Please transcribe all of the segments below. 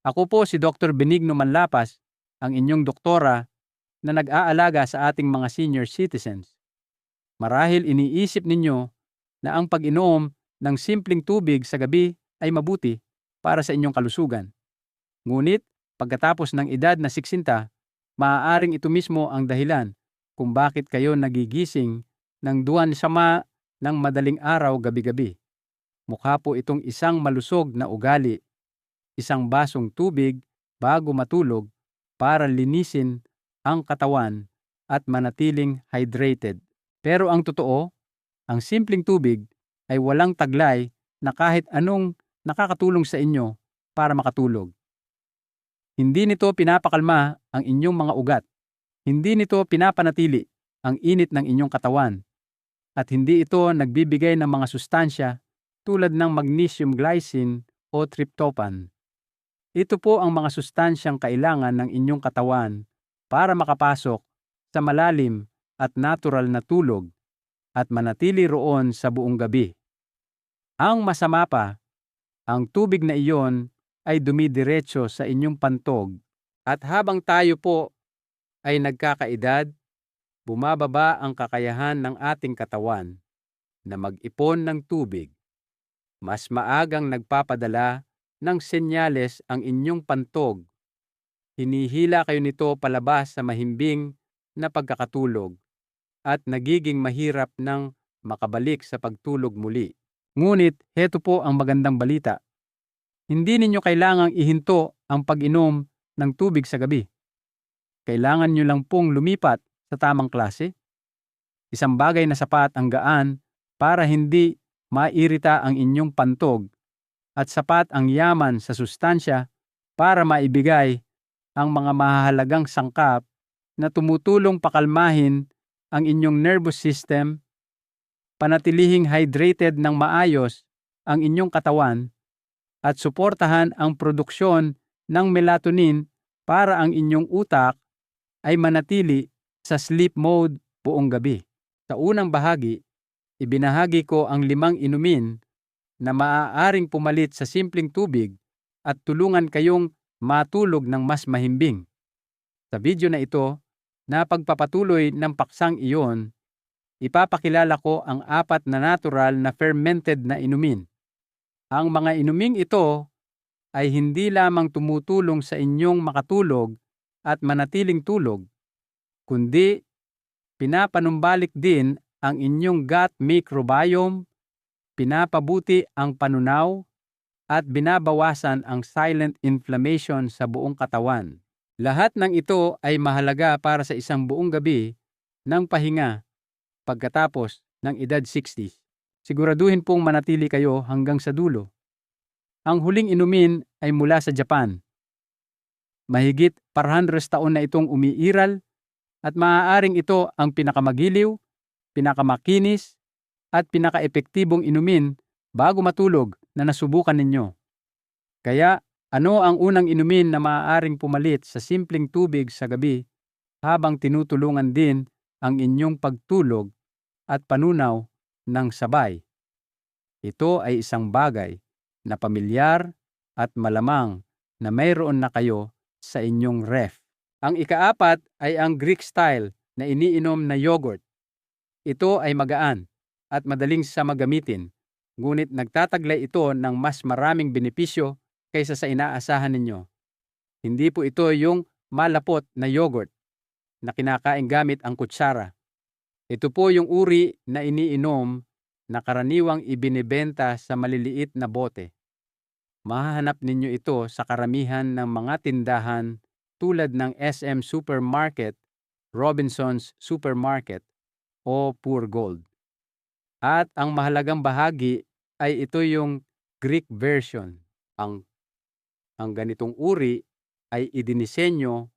Ako po si Dr. Benigno Manlapas, ang inyong doktora na nag-aalaga sa ating mga senior citizens. Marahil iniisip ninyo na ang pag-inom ng simpleng tubig sa gabi ay mabuti para sa inyong kalusugan. Ngunit, pagkatapos ng edad na 60, maaaring ito mismo ang dahilan kung bakit kayo nagigising ng duwan sama ng madaling araw gabi-gabi. Mukha po itong isang malusog na ugali, isang basong tubig bago matulog para linisin ang katawan at manatiling hydrated. Pero ang totoo, ang simpleng tubig ay walang taglay na kahit anong nakakatulong sa inyo para makatulog. Hindi nito pinapakalma ang inyong mga ugat. Hindi nito pinapanatili ang init ng inyong katawan. At hindi ito nagbibigay ng mga sustansya tulad ng magnesium glycine o tryptophan. Ito po ang mga sustansyang kailangan ng inyong katawan para makapasok sa malalim at natural na tulog at manatili roon sa buong gabi. Ang masama pa, ang tubig na iyon ay dumidiretso sa inyong pantog at habang tayo po ay nagkakaedad, bumababa ang kakayahan ng ating katawan na mag-ipon ng tubig. Mas maagang nagpapadala ng senyales ang inyong pantog. Hinihila kayo nito palabas sa mahimbing na pagkakatulog at nagiging mahirap ng makabalik sa pagtulog muli. Ngunit heto po ang magandang balita. Hindi ninyo kailangang ihinto ang pag-inom ng tubig sa gabi. Kailangan nyo lang pong lumipat sa tamang klase. Isang bagay na sapat ang gaan para hindi mairita ang inyong pantog at sapat ang yaman sa sustansya para maibigay ang mga mahahalagang sangkap na tumutulong pakalmahin ang inyong nervous system, panatilihing hydrated ng maayos ang inyong katawan, at suportahan ang produksyon ng melatonin para ang inyong utak ay manatili sa sleep mode buong gabi. Sa unang bahagi, ibinahagi ko ang limang inumin na maaaring pumalit sa simpleng tubig at tulungan kayong matulog ng mas mahimbing. Sa video na ito, na pagpapatuloy ng paksang iyon, ipapakilala ko ang apat na natural na fermented na inumin. Ang mga inuming ito ay hindi lamang tumutulong sa inyong makatulog at manatiling tulog, kundi pinapanumbalik din ang inyong gut microbiome, pinapabuti ang panunaw, at binabawasan ang silent inflammation sa buong katawan. Lahat ng ito ay mahalaga para sa isang buong gabi ng pahinga pagkatapos ng edad 60. Siguraduhin pong manatili kayo hanggang sa dulo. Ang huling inumin ay mula sa Japan. Mahigit 400 taon na itong umiiral at maaaring ito ang pinakamagiliw, pinakamakinis, at pinakaepektibong inumin bago matulog na nasubukan ninyo. Kaya ano ang unang inumin na maaaring pumalit sa simpleng tubig sa gabi habang tinutulungan din ang inyong pagtulog at panunaw ng sabay? Ito ay isang bagay na pamilyar at malamang na mayroon na kayo sa inyong ref. Ang ikaapat ay ang Greek style na iniinom na yogurt. Ito ay magaan at madaling sa magamitin, ngunit nagtataglay ito ng mas maraming benepisyo kaysa sa inaasahan ninyo. Hindi po ito yung malapot na yogurt na kinakain gamit ang kutsara. Ito po yung uri na iniinom na karaniwang ibinebenta sa maliliit na bote. Mahahanap ninyo ito sa karamihan ng mga tindahan tulad ng SM Supermarket, Robinson's Supermarket, o Pure Gold. At ang mahalagang bahagi ay ito yung Greek version. Ang, ang ganitong uri ay idinisenyo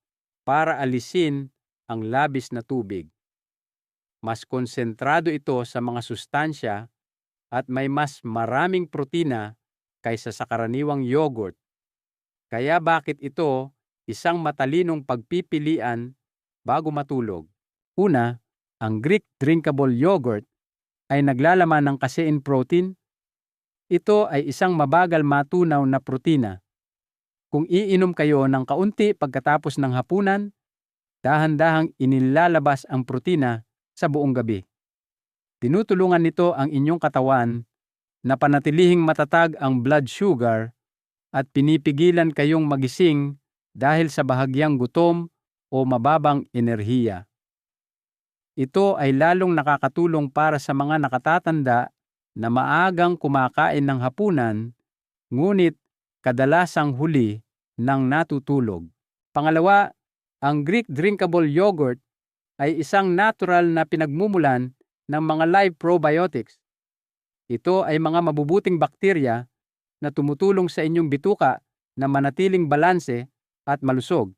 para alisin ang labis na tubig mas konsentrado ito sa mga sustansya at may mas maraming protina kaysa sa karaniwang yogurt. Kaya bakit ito isang matalinong pagpipilian bago matulog? Una, ang Greek drinkable yogurt ay naglalaman ng casein protein. Ito ay isang mabagal matunaw na protina. Kung iinom kayo ng kaunti pagkatapos ng hapunan, dahan-dahang inilalabas ang protina sa buong gabi. Tinutulungan nito ang inyong katawan na panatilihing matatag ang blood sugar at pinipigilan kayong magising dahil sa bahagyang gutom o mababang enerhiya. Ito ay lalong nakakatulong para sa mga nakatatanda na maagang kumakain ng hapunan, ngunit kadalasang huli ng natutulog. Pangalawa, ang Greek drinkable yogurt ay isang natural na pinagmumulan ng mga live probiotics. Ito ay mga mabubuting bakterya na tumutulong sa inyong bituka na manatiling balanse at malusog.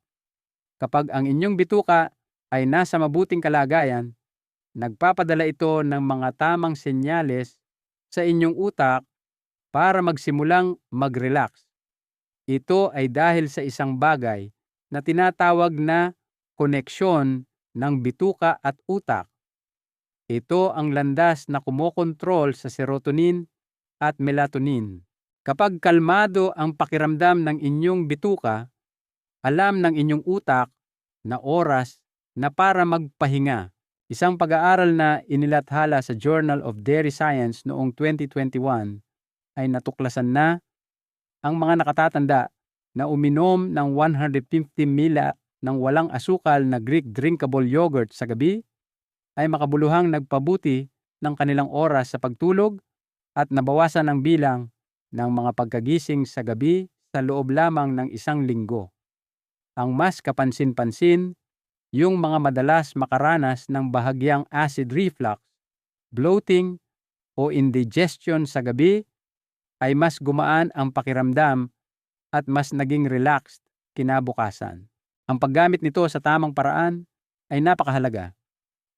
Kapag ang inyong bituka ay nasa mabuting kalagayan, nagpapadala ito ng mga tamang senyales sa inyong utak para magsimulang mag-relax. Ito ay dahil sa isang bagay na tinatawag na koneksyon ng bituka at utak. Ito ang landas na kumokontrol sa serotonin at melatonin. Kapag kalmado ang pakiramdam ng inyong bituka, alam ng inyong utak na oras na para magpahinga. Isang pag-aaral na inilathala sa Journal of Dairy Science noong 2021 ay natuklasan na ang mga nakatatanda na uminom ng 150 mila ng walang asukal na Greek drinkable yogurt sa gabi ay makabuluhang nagpabuti ng kanilang oras sa pagtulog at nabawasan ang bilang ng mga pagkagising sa gabi sa loob lamang ng isang linggo. Ang mas kapansin-pansin, yung mga madalas makaranas ng bahagyang acid reflux, bloating, o indigestion sa gabi ay mas gumaan ang pakiramdam at mas naging relaxed kinabukasan. Ang paggamit nito sa tamang paraan ay napakahalaga.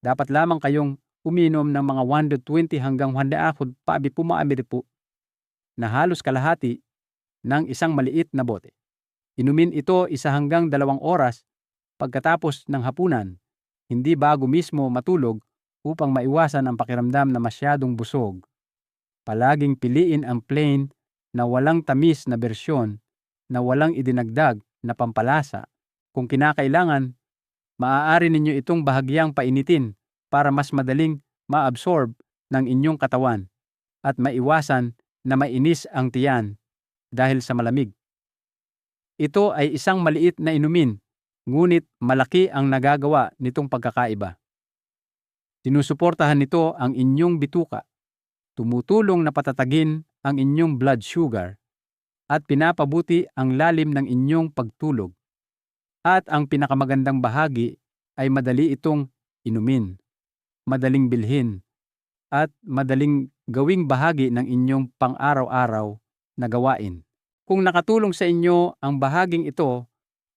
Dapat lamang kayong uminom ng mga 120 hanggang 100 paabi pumaamiri po na halos kalahati ng isang maliit na bote. Inumin ito isa hanggang dalawang oras pagkatapos ng hapunan, hindi bago mismo matulog upang maiwasan ang pakiramdam na masyadong busog. Palaging piliin ang plain na walang tamis na bersyon na walang idinagdag na pampalasa. Kung kinakailangan, maaari ninyo itong bahagyang painitin para mas madaling maabsorb ng inyong katawan at maiwasan na mainis ang tiyan dahil sa malamig. Ito ay isang maliit na inumin, ngunit malaki ang nagagawa nitong pagkakaiba. Sinusuportahan nito ang inyong bituka, tumutulong na patatagin ang inyong blood sugar, at pinapabuti ang lalim ng inyong pagtulog. At ang pinakamagandang bahagi ay madali itong inumin, madaling bilhin, at madaling gawing bahagi ng inyong pang-araw-araw na gawain. Kung nakatulong sa inyo ang bahaging ito,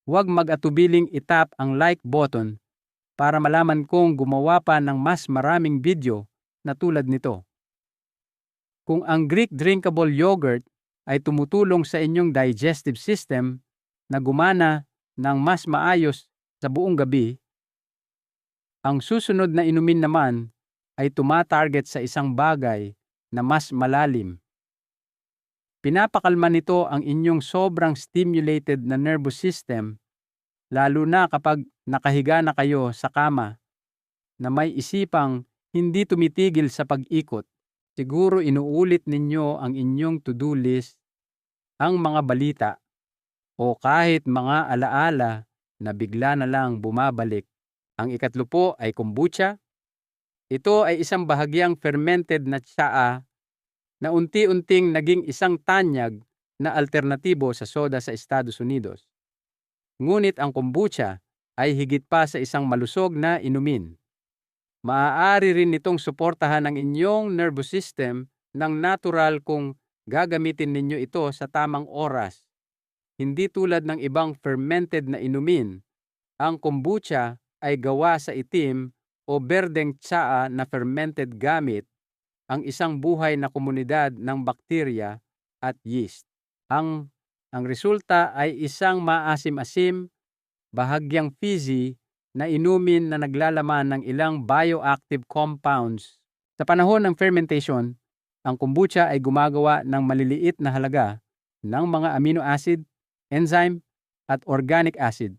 huwag mag-atubiling itap ang like button para malaman kong gumawa pa ng mas maraming video na tulad nito. Kung ang Greek drinkable yogurt ay tumutulong sa inyong digestive system na gumana ng mas maayos sa buong gabi, ang susunod na inumin naman ay tumatarget sa isang bagay na mas malalim Pinapakalma nito ang inyong sobrang stimulated na nervous system, lalo na kapag nakahiga na kayo sa kama na may isipang hindi tumitigil sa pag-ikot. Siguro inuulit ninyo ang inyong to-do list, ang mga balita, o kahit mga alaala na bigla na lang bumabalik. Ang ikatlo po ay kombucha. Ito ay isang bahagyang fermented na tsaa na unti-unting naging isang tanyag na alternatibo sa soda sa Estados Unidos. Ngunit ang kombucha ay higit pa sa isang malusog na inumin. Maaari rin nitong suportahan ang inyong nervous system ng natural kung gagamitin ninyo ito sa tamang oras. Hindi tulad ng ibang fermented na inumin, ang kombucha ay gawa sa itim o berdeng tsaa na fermented gamit ang isang buhay na komunidad ng bakterya at yeast. Ang, ang resulta ay isang maasim-asim, bahagyang fizzy na inumin na naglalaman ng ilang bioactive compounds. Sa panahon ng fermentation, ang kombucha ay gumagawa ng maliliit na halaga ng mga amino acid enzyme, at organic acid,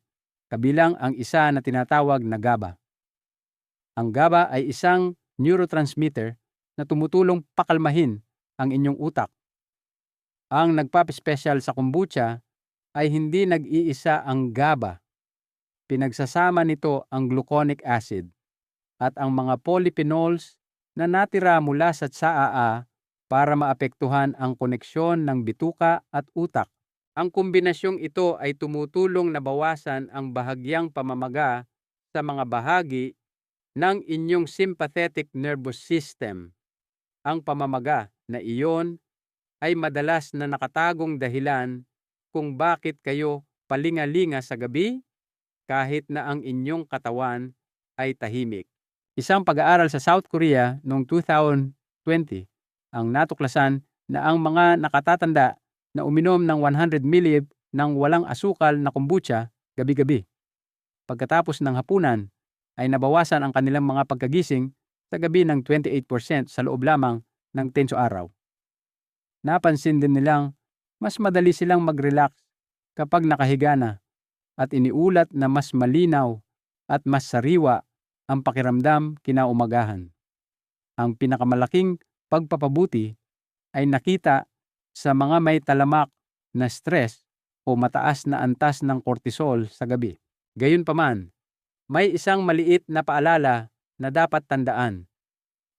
kabilang ang isa na tinatawag na GABA. Ang GABA ay isang neurotransmitter na tumutulong pakalmahin ang inyong utak. Ang nagpapaspecial sa kombucha ay hindi nag-iisa ang GABA. Pinagsasama nito ang gluconic acid at ang mga polyphenols na natira mula sa tsaa para maapektuhan ang koneksyon ng bituka at utak. Ang kombinasyong ito ay tumutulong na bawasan ang bahagyang pamamaga sa mga bahagi ng inyong sympathetic nervous system. Ang pamamaga na iyon ay madalas na nakatagong dahilan kung bakit kayo palingalinga sa gabi kahit na ang inyong katawan ay tahimik. Isang pag-aaral sa South Korea noong 2020 ang natuklasan na ang mga nakatatanda na uminom ng 100 ml ng walang asukal na kombucha gabi-gabi. Pagkatapos ng hapunan ay nabawasan ang kanilang mga pagkagising sa gabi ng 28% sa loob lamang ng 10 araw. Napansin din nilang mas madali silang mag-relax kapag nakahiga na at iniulat na mas malinaw at mas sariwa ang pakiramdam kinaumagahan. Ang pinakamalaking pagpapabuti ay nakita sa mga may talamak na stress o mataas na antas ng cortisol sa gabi. Gayunpaman, may isang maliit na paalala na dapat tandaan.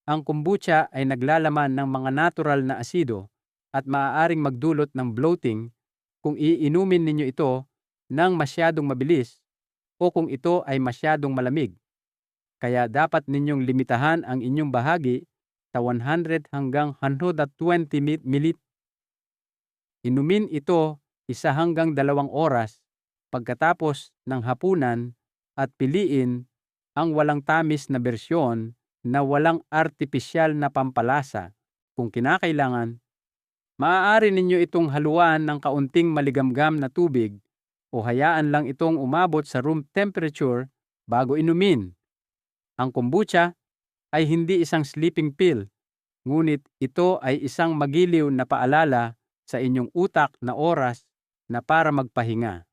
Ang kombucha ay naglalaman ng mga natural na asido at maaaring magdulot ng bloating kung iinumin ninyo ito ng masyadong mabilis o kung ito ay masyadong malamig. Kaya dapat ninyong limitahan ang inyong bahagi sa 100 hanggang 120 ml Inumin ito isa hanggang dalawang oras pagkatapos ng hapunan at piliin ang walang tamis na bersyon na walang artipisyal na pampalasa. Kung kinakailangan, maaari ninyo itong haluan ng kaunting maligamgam na tubig o hayaan lang itong umabot sa room temperature bago inumin. Ang kombucha ay hindi isang sleeping pill, ngunit ito ay isang magiliw na paalala sa inyong utak na oras na para magpahinga.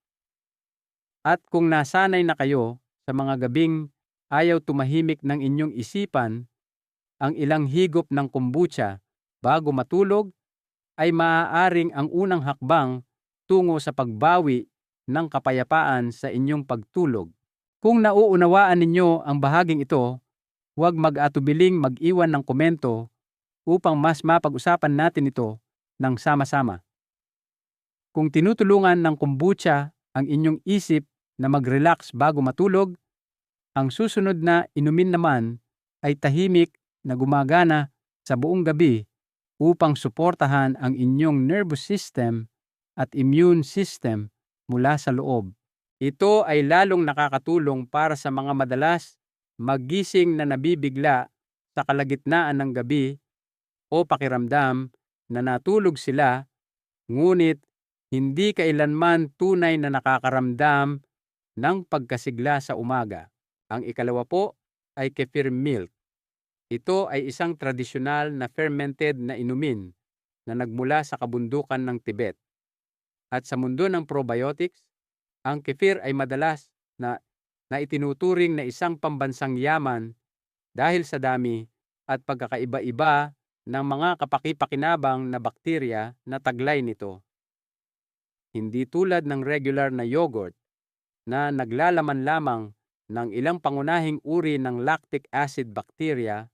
At kung nasanay na kayo sa mga gabing ayaw tumahimik ng inyong isipan, ang ilang higop ng kombucha bago matulog ay maaaring ang unang hakbang tungo sa pagbawi ng kapayapaan sa inyong pagtulog. Kung nauunawaan ninyo ang bahaging ito, huwag mag-atubiling mag-iwan ng komento upang mas mapag-usapan natin ito ng sama-sama. Kung tinutulungan ng kombucha ang inyong isip na mag-relax bago matulog, ang susunod na inumin naman ay tahimik na gumagana sa buong gabi upang suportahan ang inyong nervous system at immune system mula sa loob. Ito ay lalong nakakatulong para sa mga madalas magising na nabibigla sa kalagitnaan ng gabi o pakiramdam na natulog sila, ngunit hindi kailanman tunay na nakakaramdam ng pagkasigla sa umaga. Ang ikalawa po ay kefir milk. Ito ay isang tradisyonal na fermented na inumin na nagmula sa kabundukan ng Tibet. At sa mundo ng probiotics, ang kefir ay madalas na, na itinuturing na isang pambansang yaman dahil sa dami at pagkakaiba-iba ng mga kapakipakinabang na bakterya na taglay nito. Hindi tulad ng regular na yogurt na naglalaman lamang ng ilang pangunahing uri ng lactic acid bacteria,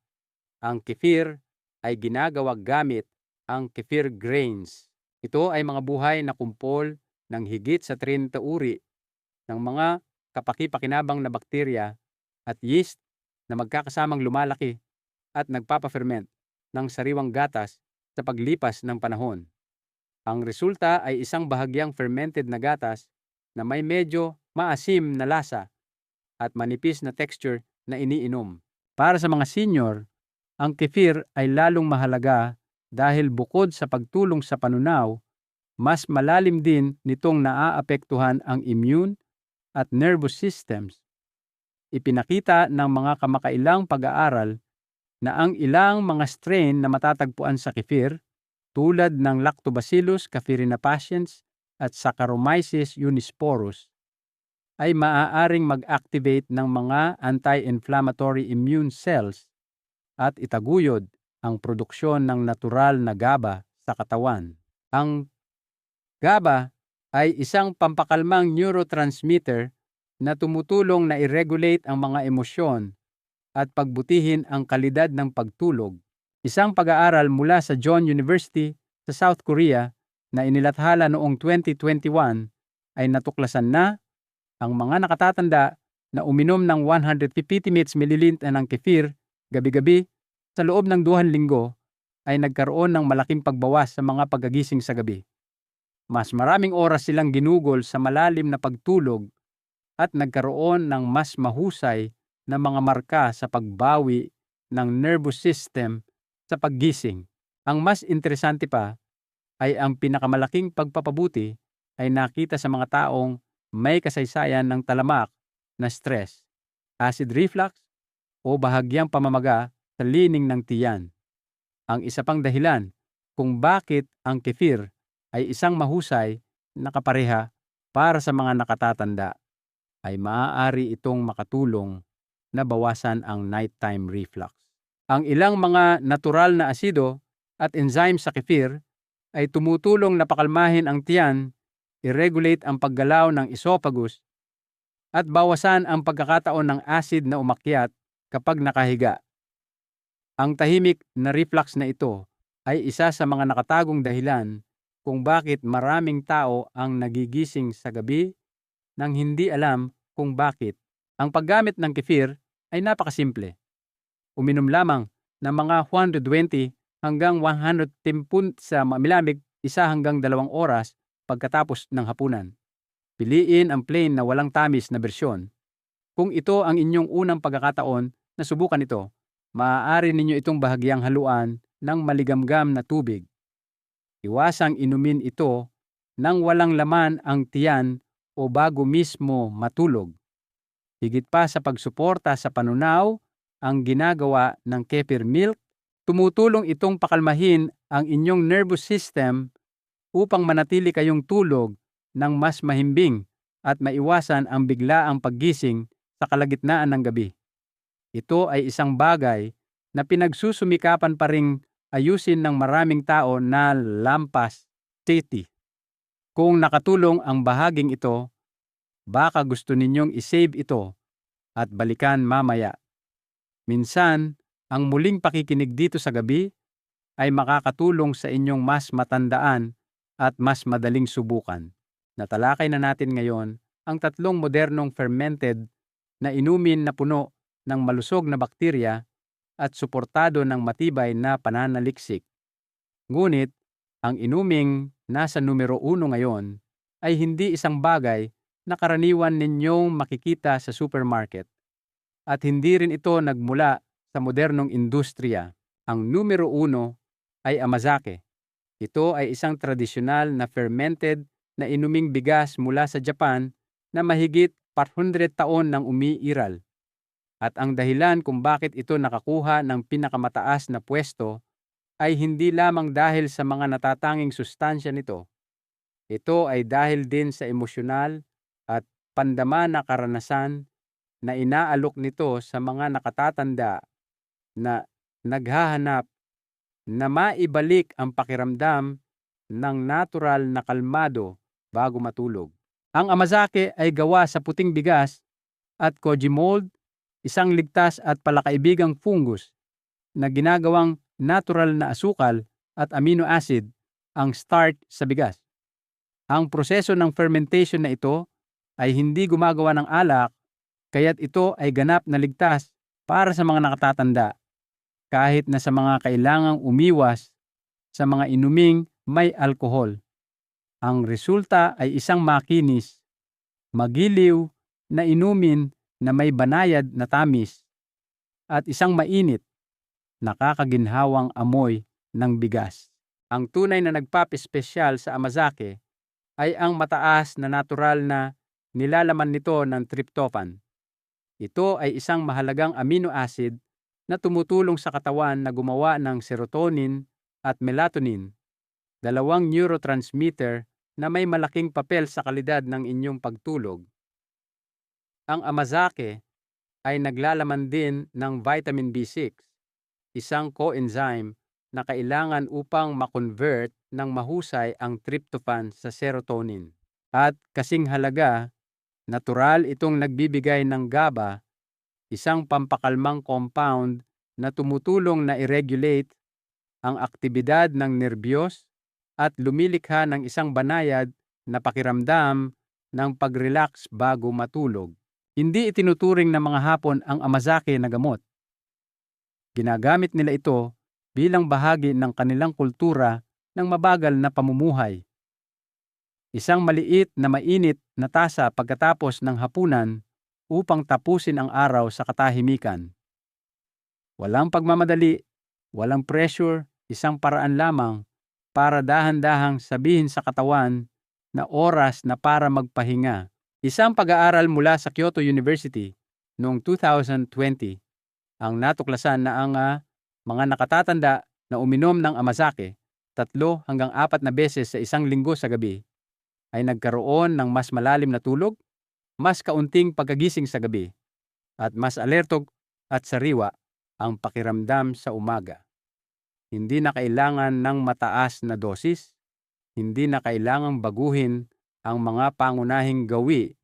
ang kefir ay ginagawa gamit ang kefir grains. Ito ay mga buhay na kumpol ng higit sa 30 uri ng mga kapakipakinabang na bakterya at yeast na magkakasamang lumalaki at nagpapaferment ng sariwang gatas sa paglipas ng panahon. Ang resulta ay isang bahagyang fermented na gatas na may medyo maasim na lasa at manipis na texture na iniinom. Para sa mga senior, ang kefir ay lalong mahalaga dahil bukod sa pagtulong sa panunaw, mas malalim din nitong naaapektuhan ang immune at nervous systems. Ipinakita ng mga kamakailang pag-aaral na ang ilang mga strain na matatagpuan sa kefir tulad ng Lactobacillus caffeinerina patiens at Saccharomyces unisporus ay maaaring mag-activate ng mga anti-inflammatory immune cells at itaguyod ang produksyon ng natural na GABA sa katawan. Ang GABA ay isang pampakalmang neurotransmitter na tumutulong na i-regulate ang mga emosyon at pagbutihin ang kalidad ng pagtulog. Isang pag-aaral mula sa John University sa South Korea na inilathala noong 2021 ay natuklasan na ang mga nakatatanda na uminom ng 150 ml ng kefir gabi-gabi sa loob ng duhan linggo ay nagkaroon ng malaking pagbawas sa mga paggagising sa gabi. Mas maraming oras silang ginugol sa malalim na pagtulog at nagkaroon ng mas mahusay na mga marka sa pagbawi ng nervous system sa paggising. Ang mas interesante pa ay ang pinakamalaking pagpapabuti ay nakita sa mga taong may kasaysayan ng talamak na stress, acid reflux, o bahagyang pamamaga sa lining ng tiyan. Ang isa pang dahilan kung bakit ang kefir ay isang mahusay na kapareha para sa mga nakatatanda ay maaari itong makatulong na bawasan ang nighttime reflux. Ang ilang mga natural na asido at enzyme sa kefir ay tumutulong na pakalmahin ang tiyan i-regulate ang paggalaw ng esophagus at bawasan ang pagkakataon ng acid na umakyat kapag nakahiga. Ang tahimik na reflux na ito ay isa sa mga nakatagong dahilan kung bakit maraming tao ang nagigising sa gabi nang hindi alam kung bakit. Ang paggamit ng kefir ay napakasimple. Uminom lamang ng mga 120 hanggang 110 sa mamilamig isa hanggang dalawang oras pagkatapos ng hapunan. Piliin ang plain na walang tamis na bersyon. Kung ito ang inyong unang pagkakataon na subukan ito, maaari ninyo itong bahagyang haluan ng maligamgam na tubig. Iwasang inumin ito nang walang laman ang tiyan o bago mismo matulog. Higit pa sa pagsuporta sa panunaw, ang ginagawa ng kefir milk, tumutulong itong pakalmahin ang inyong nervous system upang manatili kayong tulog ng mas mahimbing at maiwasan ang biglaang paggising sa kalagitnaan ng gabi. Ito ay isang bagay na pinagsusumikapan pa ring ayusin ng maraming tao na lampas city. Kung nakatulong ang bahaging ito, baka gusto ninyong isave ito at balikan mamaya. Minsan, ang muling pakikinig dito sa gabi ay makakatulong sa inyong mas matandaan at mas madaling subukan. Natalakay na natin ngayon ang tatlong modernong fermented na inumin na puno ng malusog na bakterya at suportado ng matibay na pananaliksik. Ngunit, ang inuming nasa numero uno ngayon ay hindi isang bagay na karaniwan ninyong makikita sa supermarket. At hindi rin ito nagmula sa modernong industriya. Ang numero uno ay amazake, ito ay isang tradisyonal na fermented na inuming bigas mula sa Japan na mahigit 400 taon nang umiiral. At ang dahilan kung bakit ito nakakuha ng pinakamataas na pwesto ay hindi lamang dahil sa mga natatanging sustansya nito. Ito ay dahil din sa emosyonal at pandama na karanasan na inaalok nito sa mga nakatatanda na naghahanap na maibalik ang pakiramdam ng natural na kalmado bago matulog. Ang amazake ay gawa sa puting bigas at koji mold, isang ligtas at palakaibigang fungus na ginagawang natural na asukal at amino acid ang start sa bigas. Ang proseso ng fermentation na ito ay hindi gumagawa ng alak, kaya't ito ay ganap na ligtas para sa mga nakatatanda kahit na sa mga kailangang umiwas sa mga inuming may alkohol. Ang resulta ay isang makinis, magiliw na inumin na may banayad na tamis at isang mainit, nakakaginhawang amoy ng bigas. Ang tunay na nagpapispesyal sa Amazake ay ang mataas na natural na nilalaman nito ng tryptophan. Ito ay isang mahalagang amino acid na tumutulong sa katawan na gumawa ng serotonin at melatonin, dalawang neurotransmitter na may malaking papel sa kalidad ng inyong pagtulog. Ang amazake ay naglalaman din ng vitamin B6, isang coenzyme na kailangan upang makonvert ng mahusay ang tryptophan sa serotonin. At kasing halaga, natural itong nagbibigay ng GABA, isang pampakalmang compound na tumutulong na i-regulate ang aktibidad ng nerbiyos at lumilikha ng isang banayad na pakiramdam ng pag-relax bago matulog. Hindi itinuturing ng mga Hapon ang amazake na gamot. Ginagamit nila ito bilang bahagi ng kanilang kultura ng mabagal na pamumuhay. Isang maliit na mainit na tasa pagkatapos ng hapunan upang tapusin ang araw sa katahimikan. Walang pagmamadali, walang pressure, isang paraan lamang para dahan-dahang sabihin sa katawan na oras na para magpahinga. Isang pag-aaral mula sa Kyoto University noong 2020 ang natuklasan na ang uh, mga nakatatanda na uminom ng amazake tatlo hanggang apat na beses sa isang linggo sa gabi ay nagkaroon ng mas malalim na tulog, mas kaunting pagkagising sa gabi, at mas alertog at sariwa ang pakiramdam sa umaga. Hindi na kailangan ng mataas na dosis, hindi na kailangang baguhin ang mga pangunahing gawi,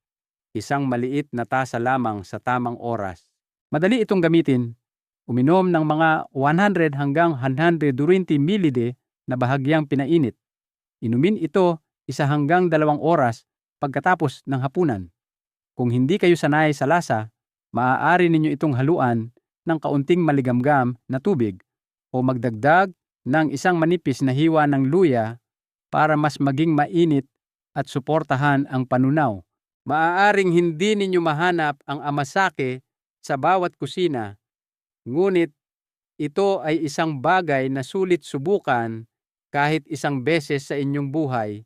isang maliit na tasa lamang sa tamang oras. Madali itong gamitin. Uminom ng mga 100 hanggang 120 ml na bahagyang pinainit. Inumin ito isa hanggang dalawang oras pagkatapos ng hapunan. Kung hindi kayo sanay sa lasa, maaari ninyo itong haluan ng kaunting maligamgam na tubig o magdagdag ng isang manipis na hiwa ng luya para mas maging mainit at suportahan ang panunaw. Maaaring hindi ninyo mahanap ang amasake sa bawat kusina, ngunit ito ay isang bagay na sulit subukan kahit isang beses sa inyong buhay,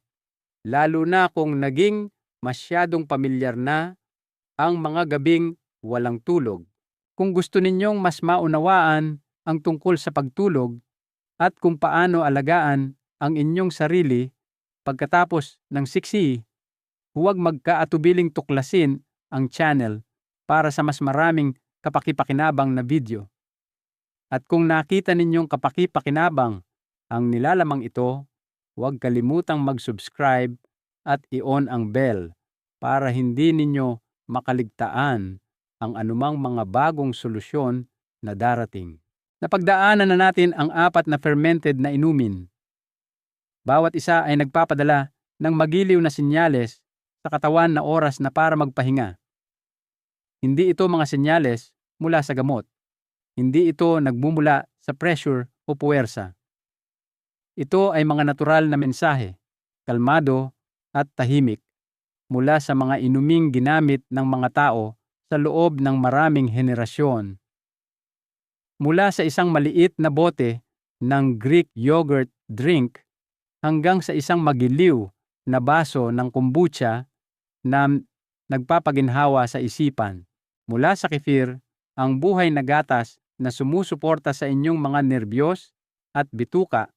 lalo na kung naging masyadong pamilyar na ang mga gabing walang tulog. Kung gusto ninyong mas maunawaan ang tungkol sa pagtulog at kung paano alagaan ang inyong sarili Pagkatapos ng siksi, huwag magkaatubiling tuklasin ang channel para sa mas maraming kapakipakinabang na video. At kung nakita ninyong kapakipakinabang ang nilalamang ito, huwag kalimutang mag-subscribe at i-on ang bell para hindi ninyo makaligtaan ang anumang mga bagong solusyon na darating. Napagdaanan na natin ang apat na fermented na inumin bawat isa ay nagpapadala ng magiliw na sinyales sa katawan na oras na para magpahinga. Hindi ito mga sinyales mula sa gamot. Hindi ito nagmumula sa pressure o puwersa. Ito ay mga natural na mensahe, kalmado at tahimik mula sa mga inuming ginamit ng mga tao sa loob ng maraming henerasyon. Mula sa isang maliit na bote ng Greek yogurt drink hanggang sa isang magiliw na baso ng kombucha na nagpapaginhawa sa isipan. Mula sa kefir, ang buhay na gatas na sumusuporta sa inyong mga nerbiyos at bituka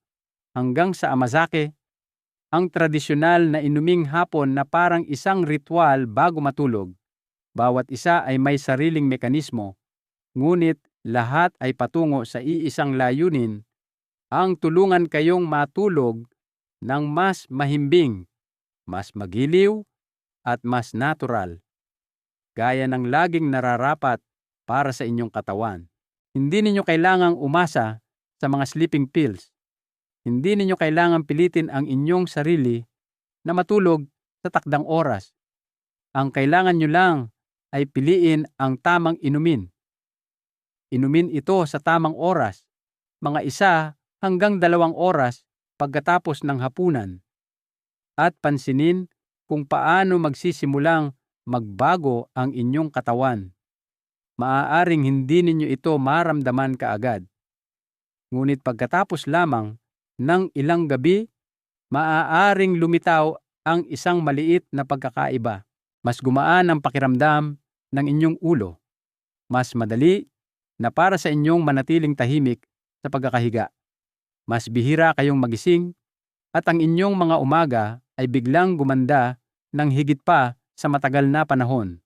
hanggang sa amazake, ang tradisyonal na inuming hapon na parang isang ritual bago matulog. Bawat isa ay may sariling mekanismo, ngunit lahat ay patungo sa iisang layunin, ang tulungan kayong matulog ng mas mahimbing, mas magiliw, at mas natural, gaya ng laging nararapat para sa inyong katawan. Hindi ninyo kailangang umasa sa mga sleeping pills. Hindi ninyo kailangang pilitin ang inyong sarili na matulog sa takdang oras. Ang kailangan nyo lang ay piliin ang tamang inumin. Inumin ito sa tamang oras, mga isa hanggang dalawang oras pagkatapos ng hapunan at pansinin kung paano magsisimulang magbago ang inyong katawan. Maaaring hindi ninyo ito maramdaman kaagad. Ngunit pagkatapos lamang ng ilang gabi, maaaring lumitaw ang isang maliit na pagkakaiba. Mas gumaan ang pakiramdam ng inyong ulo. Mas madali na para sa inyong manatiling tahimik sa pagkakahiga. Mas bihira kayong magising at ang inyong mga umaga ay biglang gumanda ng higit pa sa matagal na panahon.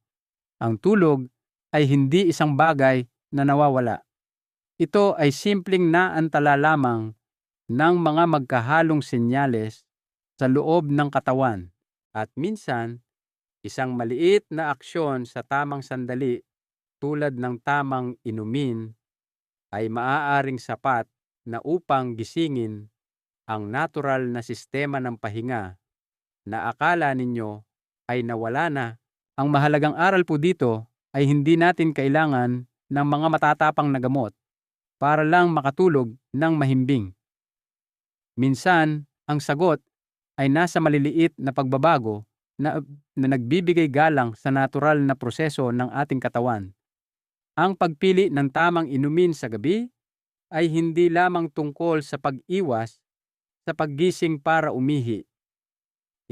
Ang tulog ay hindi isang bagay na nawawala. Ito ay simpleng naantala lamang ng mga magkahalong senyales sa loob ng katawan at minsan isang maliit na aksyon sa tamang sandali tulad ng tamang inumin ay maaaring sapat na upang gisingin ang natural na sistema ng pahinga na akala ninyo ay nawala na. Ang mahalagang aral po dito ay hindi natin kailangan ng mga matatapang na gamot para lang makatulog ng mahimbing. Minsan, ang sagot ay nasa maliliit na pagbabago na, na nagbibigay galang sa natural na proseso ng ating katawan. Ang pagpili ng tamang inumin sa gabi ay hindi lamang tungkol sa pag-iwas sa paggising para umihi.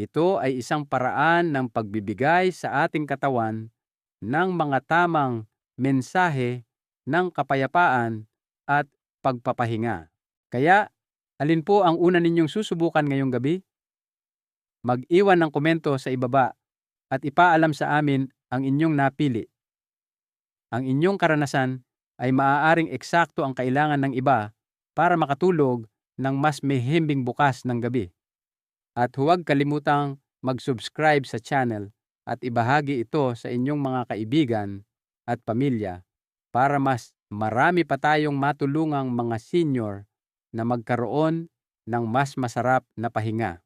Ito ay isang paraan ng pagbibigay sa ating katawan ng mga tamang mensahe ng kapayapaan at pagpapahinga. Kaya, alin po ang una ninyong susubukan ngayong gabi? Mag-iwan ng komento sa ibaba at ipaalam sa amin ang inyong napili. Ang inyong karanasan ay maaaring eksakto ang kailangan ng iba para makatulog ng mas mehimbing bukas ng gabi. At huwag kalimutang mag-subscribe sa channel at ibahagi ito sa inyong mga kaibigan at pamilya para mas marami pa tayong matulungang mga senior na magkaroon ng mas masarap na pahinga.